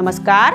નમસ્કાર.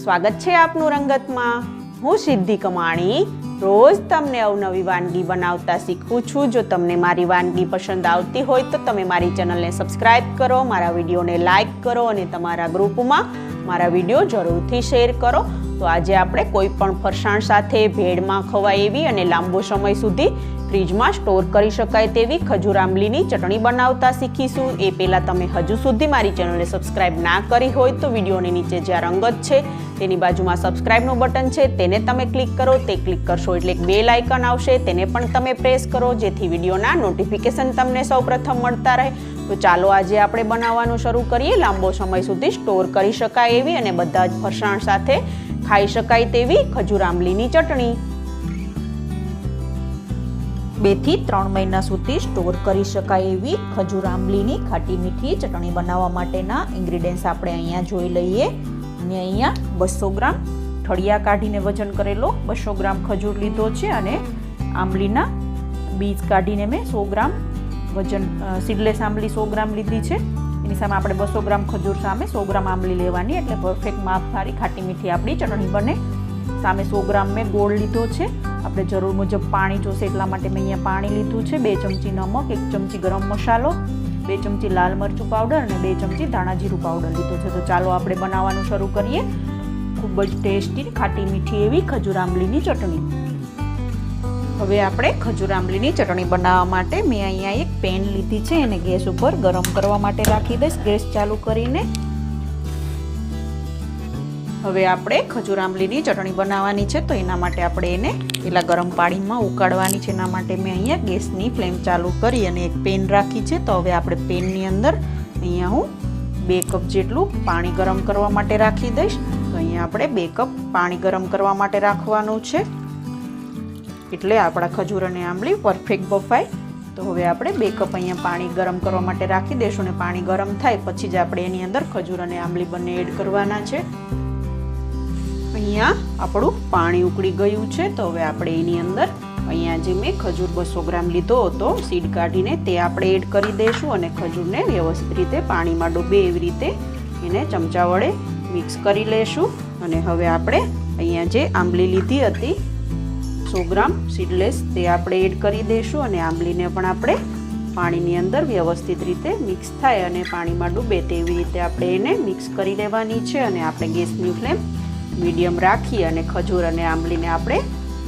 સ્વાગત છે આપનું રંગતમાં. હું સિદ્ધિ કમાણી. રોજ તમને અવનવી વાનગી બનાવતા શીખું છું. જો તમને મારી વાનગી પસંદ આવતી હોય તો તમે મારી ચેનલને સબસ્ક્રાઈબ કરો, મારા વિડીયોને લાઇક કરો અને તમારા ગ્રુપમાં મારા વીડિયો જરૂરથી શેર કરો. તો આજે આપણે કોઈ પણ ફરસાણ સાથે ભેળમાં ખવાય એવી અને લાંબો સમય સુધી ફ્રીજમાં સ્ટોર કરી શકાય તેવી ખજૂર આંબલીની ચટણી બનાવતા શીખીશું. એ પહેલાં તમે હજુ સુધી મારી ચેનલને સબસ્ક્રાઇબ ના કરી હોય તો વિડીયોની નીચે જ્યાં રંગત છે, તેની બાજુમાં સબસ્ક્રાઇબનું બટન છે, તેને તમે ક્લિક કરો. તે ક્લિક કરશો એટલે એક બેલ આઇકન આવશે. તેને પણ તમે પ્રેસ કરો, જેથી વિડીયોના નોટિફિકેશન તમને સૌપ્રથમ મળતા રહે. તો ચાલો આજે આપણે બનાવવાનું શરૂ કરીએ. લાંબો સમય સુધી સ્ટોર કરી શકાય એવી અને બધા જ ફરસાણ સાથે ખાઈ શકાય તેવી ખજૂર આંબલીની ચટણી. બેથી ત્રણ મહિના સુધી સ્ટોર કરી શકાય એવી ખજૂર આંબલીની ખાટી મીઠી ચટણી બનાવવા માટેના ઇન્ગ્રીડિયન્ટ્સ આપણે અહીંયા જોઈ લઈએ. અને અહીંયા બસો ગ્રામ ઠળિયા કાઢીને વજન કરેલો બસો ગ્રામ ખજૂર લીધો છે અને આંબલીના બીજ કાઢીને મેં સો ગ્રામ વજન સીડલેસ આંબલી સો ગ્રામ લીધી છે. એની સામે આપણે બસો ગ્રામ ખજૂર સામે સો ગ્રામ આંબલી લેવાની, એટલે પરફેક્ટ માપ સારી ખાટી મીઠી આપણી ચટણી બને. સામે સો ગ્રામ મેં ગોળ લીધો છે. આપણે જરૂર મુજબ પાણી જોશે એટલા માટે મેં અહીંયા પાણી લીધું છે. બે ચમચી નમક, એક ચમચી ગરમ મસાલો, બે ચમચી લાલ મરચું પાવડર અને બે ચમચી ધાણા જીરું પાવડર લીધો છે. તો ચાલો આપણે બનાવવાનું શરૂ કરીએ. ખૂબ જ ટેસ્ટી ખાટી મીઠી એવી ખજૂર આંબલીની ચટણી. હવે આપણે ખજૂર આંબલીની ચટણી બનાવવા માટે મેં અહીંયા એક પેન લીધી છે. એને ગેસ ઉપર ગરમ કરવા માટે રાખી દઈશ. ગેસ ચાલુ કરીને હવે આપણે ખજૂર આંબલીની ચટણી બનાવવાની છે. તો એના માટે આપણે એને પેલા ગરમ પાણીમાં ઉકાળવાની છે. એના માટે મેં અહીંયા ગેસની ફ્લેમ ચાલુ કરી અને એક પેન રાખી છે. તો હવે આપણે પેનની અંદર અહીંયા હું બે કપ જેટલું પાણી ગરમ કરવા માટે રાખી દઈશ. તો અહીંયા આપણે બે કપ પાણી ગરમ કરવા માટે રાખવાનું છે. એટલે આપણા ખજૂર અને આંબલી પરફેક્ટ બફાય. તો હવે આપણે બે કપ અહીંયા પાણી ગરમ કરવા માટે રાખી દઈશું અને પાણી ગરમ થાય પછી જ આપણે એની અંદર ખજૂર અને આંબલી બંને એડ કરવાના છે. અહીંયા આપણું પાણી ઉકળી ગયું છે. તો હવે આપણે એની અંદર અહીંયા જે મેં ખજૂર બસો ગ્રામ લીધો હતો સીડ કાઢીને તે આપણે એડ કરી દઈશું અને ખજૂરને વ્યવસ્થિત રીતે પાણીમાં ડૂબે એવી રીતે એને ચમચા વડે મિક્સ કરી લેશું. અને હવે આપણે અહીંયા જે આંબલી લીધી હતી, સો ગ્રામ સીડલેસ તે આપણે એડ કરી દઈશું અને આંબલીને પણ આપણે પાણીની અંદર વ્યવસ્થિત રીતે મિક્સ થાય અને પાણીમાં ડૂબે તેવી રીતે આપણે એને મિક્સ કરી લેવાની છે. અને આપણે ગેસની ફ્લેમ મીડિયમ રાખી અને ખજૂર અને આંબલીને આપણે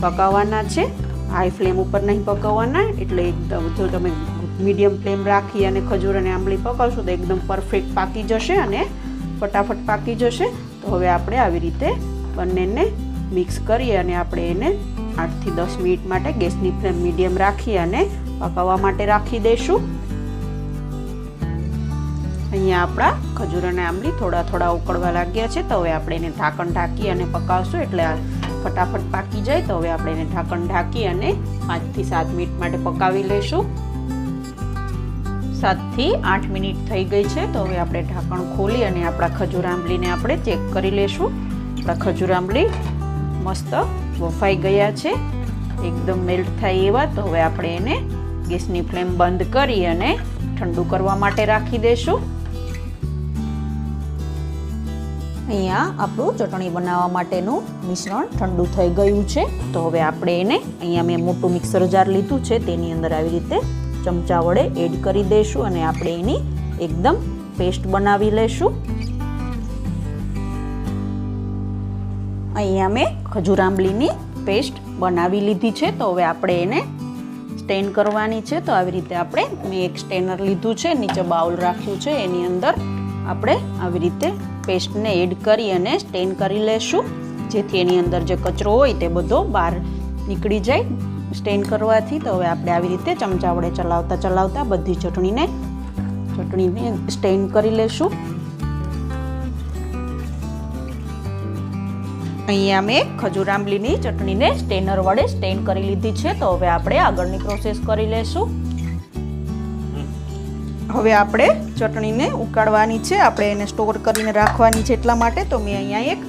પકાવવાના છે. હાઈ ફ્લેમ ઉપર નહીં પકાવવાના, એટલે એકદમ જો તમે મીડિયમ ફ્લેમ રાખી અને ખજૂર અને આંબલી પકાવશો તો એકદમ પરફેક્ટ પાકી જશે અને ફટાફટ પાકી જશે. તો હવે આપણે આવી રીતે બંનેને મિક્સ કરી અને આપણે એને આઠથી દસ મિનિટ માટે ગેસની ફ્લેમ મીડિયમ રાખી અને પકાવવા માટે રાખી દઈશું. અહીંયા આપણા ખજૂર અને આંબલી થોડા થોડા ઉકળવા લાગ્યા છે. તો હવે આપણે એને ઢાંકણ ઢાંકી અને પકાવશું. એટલે ફટાફટ પાકી જાય. તો હવે આપણે એને ઢાંકણ ઢાંકી અને પાંચથી સાત મિનિટ માટે પકાવી લઈશું. સાતથી આઠ મિનિટ થઈ ગઈ છે. તો હવે આપણે ઢાંકણ ખોલી અને આપણા ખજૂર આંબલીને આપણે ચેક કરી લઈશું. આપણા ખજૂર આંબલી મસ્ત વફાઈ ગયા છે. એકદમ મેલ્ટ થાય એવા. તો હવે આપણે એને ગેસની ફ્લેમ બંધ કરી અને ઠંડુ કરવા માટે રાખી દઈશું. અહીંયા આપણું ચટણી બનાવવા માટેનું મિશ્રણ ઠંડુ થઈ ગયું છે. તો હવે આપણે એને અહીંયા મેં મોટું મિક્સર જાર લીધું છે. તેની અંદર આવી રીતે ચમચા વડે એડ કરી દઈશું અને આપણે એની એકદમ પેસ્ટ બનાવી લઈશું અહીંયા મેં ખજૂર આંબલીની પેસ્ટ બનાવી લીધી છે. તો હવે આપણે એને સ્ટેન કરવાની છે. તો આવી રીતે આપણે મેં એક સ્ટેનર લીધું છે. નીચે બાઉલ રાખ્યું છે. એની અંદર આપણે આવી રીતે પેસ્ટને એડ કરી અને સ્ટેન કરી લેશું. જેથી એની અંદર જે કચરો હોય તે બધો બહાર નીકળી જાય સ્ટેન કરવાથી. તો હવે આપણે આવી રીતે ચમચા વડે ચલાવતા ચલાવતા બધી ચટણીને ચટણીને સ્ટેન કરી લેશું. અહીંયા મેં ખજૂર આંબલીની ચટણીને સ્ટેનર વડે સ્ટેન કરી લીધી છે. તો હવે આપણે આગળની પ્રોસેસ કરી લેશું. હવે આપણે ચટણીને ઉકાળવાની છે. આપણે એને સ્ટોર કરીને રાખવાની છે એટલા માટે. તો મેં અહીંયા એક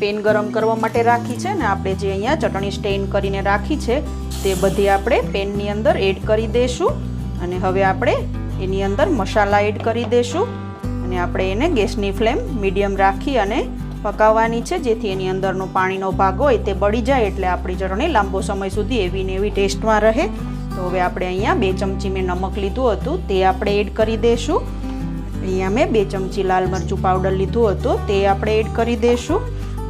પેન ગરમ કરવા માટે રાખી છે ને આપણે જે અહીંયા ચટણી સ્ટેન કરીને રાખી છે તે બધી આપણે પેનની અંદર એડ કરી દઈશું અને હવે આપણે એની અંદર મસાલા એડ કરી દઈશું અને આપણે એને ગેસની ફ્લેમ મીડિયમ રાખી અને પકાવવાની છે. જેથી એની અંદરનો પાણીનો ભાગ હોય તે બળી જાય એટલે આપણી ચટણી લાંબો સમય સુધી એવી ને એવી ટેસ્ટમાં રહે. તો હવે આપણે અહીંયા બે ચમચી મેં નમક લીધું હતું, તે આપણે એડ કરી દઈશું અહીંયા મેં બે ચમચી લાલ મરચું પાવડર લીધું હતું, તે આપણે એડ કરી દઈશું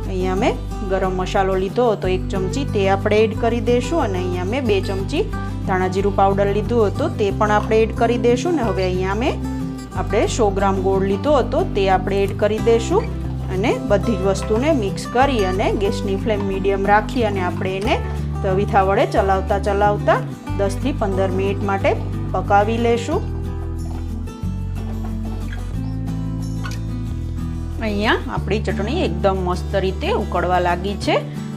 અહીંયા મેં ગરમ મસાલો લીધો હતો એક ચમચી, તે આપણે એડ કરી દઈશું અને અહીંયા મેં બે ચમચી ધાણા જીરું પાવડર લીધું હતું, તે પણ આપણે એડ કરી દઈશું ને હવે અહીંયા મેં આપણે સો ગ્રામ ગોળ લીધો હતો, તે આપણે એડ કરી દઈશું અને બધી જ વસ્તુને મિક્સ કરી અને ગેસની ફ્લેમ મીડિયમ રાખી અને આપણે એને તવીથા વડે ચલાવતા ચલાવતા દસથી પંદર મિનિટ માટે પકાવી લેશું. અહીંયા આપણી ચટણી એકદમ મસ્ત રીતે ઉકળવા લાગી છે.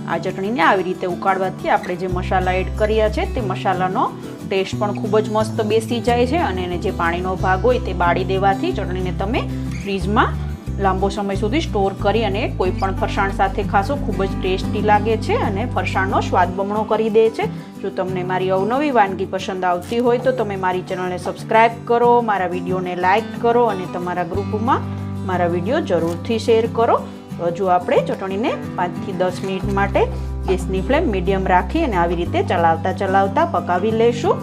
આ ચટણીને આવી રીતે ઉકાળવાથી આપણે જે મસાલા એડ કર્યા છે તે મસાલાનો ટેસ્ટ પણ ખૂબ જ મસ્ત બેસી જાય છે અને એને જે પાણીનો ભાગ હોય તે બાળી દેવાથી ચટણીને તમે ફ્રીજમાં લાંબો સમય સુધી સ્ટોર કરી અને કોઈ પણ ફરસાણ સાથે ખાશો ખૂબ જ ટેસ્ટી લાગે છે અને ફરસાણનો સ્વાદ બમણો કરી દે છે. જો તમને મારી અવનવી વાનગી પસંદ આવતી હોય તો તમે મારી ચેનલને સબસ્ક્રાઈબ કરો, મારા વિડીયોને લાઇક કરો અને તમારા ગ્રુપમાં મારા વીડિયો જરૂરથી શેર કરો. હજુ આપણે ચટણીને પાંચથી દસ મિનિટ માટે ગેસની ફ્લેમ મીડિયમ રાખી અને આવી રીતે ચલાવતા ચલાવતા પકાવી લઈશું.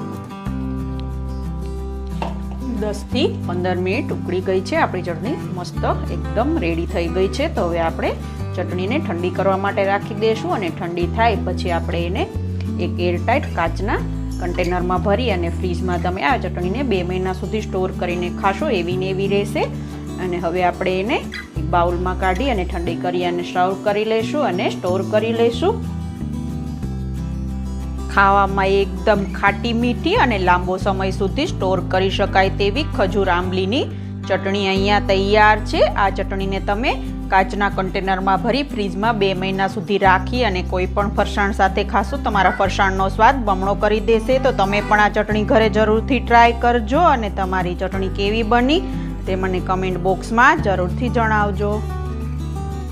દસથી પંદર મિનિટ ઉકળી ગઈ છે. આપણી ચટણી મસ્ત એકદમ રેડી થઈ ગઈ છે. તો હવે આપણે ચટણીને ઠંડી કરવા માટે રાખી દઈશું અને ઠંડી થાય પછી આપણે એને એક એરટાઇટ કાચના કન્ટેનરમાં ભરી અને ફ્રીજમાં તમે આ ચટણીને બે મહિના સુધી સ્ટોર કરીને ખાશો એવી ને એવી રહેશે. અને હવે આપણે એને બાઉલમાં કાઢી અને ઠંડી કરી અને સર્વ કરી લઈશું અને સ્ટોર કરી લઈશું. ખાવામાં એકદમ ખાટી મીઠી અને લાંબો સમય સુધી સ્ટોર કરી શકાય તેવી ખજૂર આંબલીની ચટણી અહીંયા તૈયાર છે. આ ચટણીને તમે કાચના કન્ટેનરમાં ભરી ફ્રીજમાં બે મહિના સુધી રાખી અને કોઈ પણ ફરસાણ સાથે ખાશો, તમારા ફરસાણનો સ્વાદ બમણો કરી દેશે. તો તમે પણ આ ચટણી ઘરે જરૂરથી ટ્રાય કરજો અને તમારી ચટણી કેવી બની તે મને કમેન્ટ બોક્સમાં જરૂરથી જણાવજો.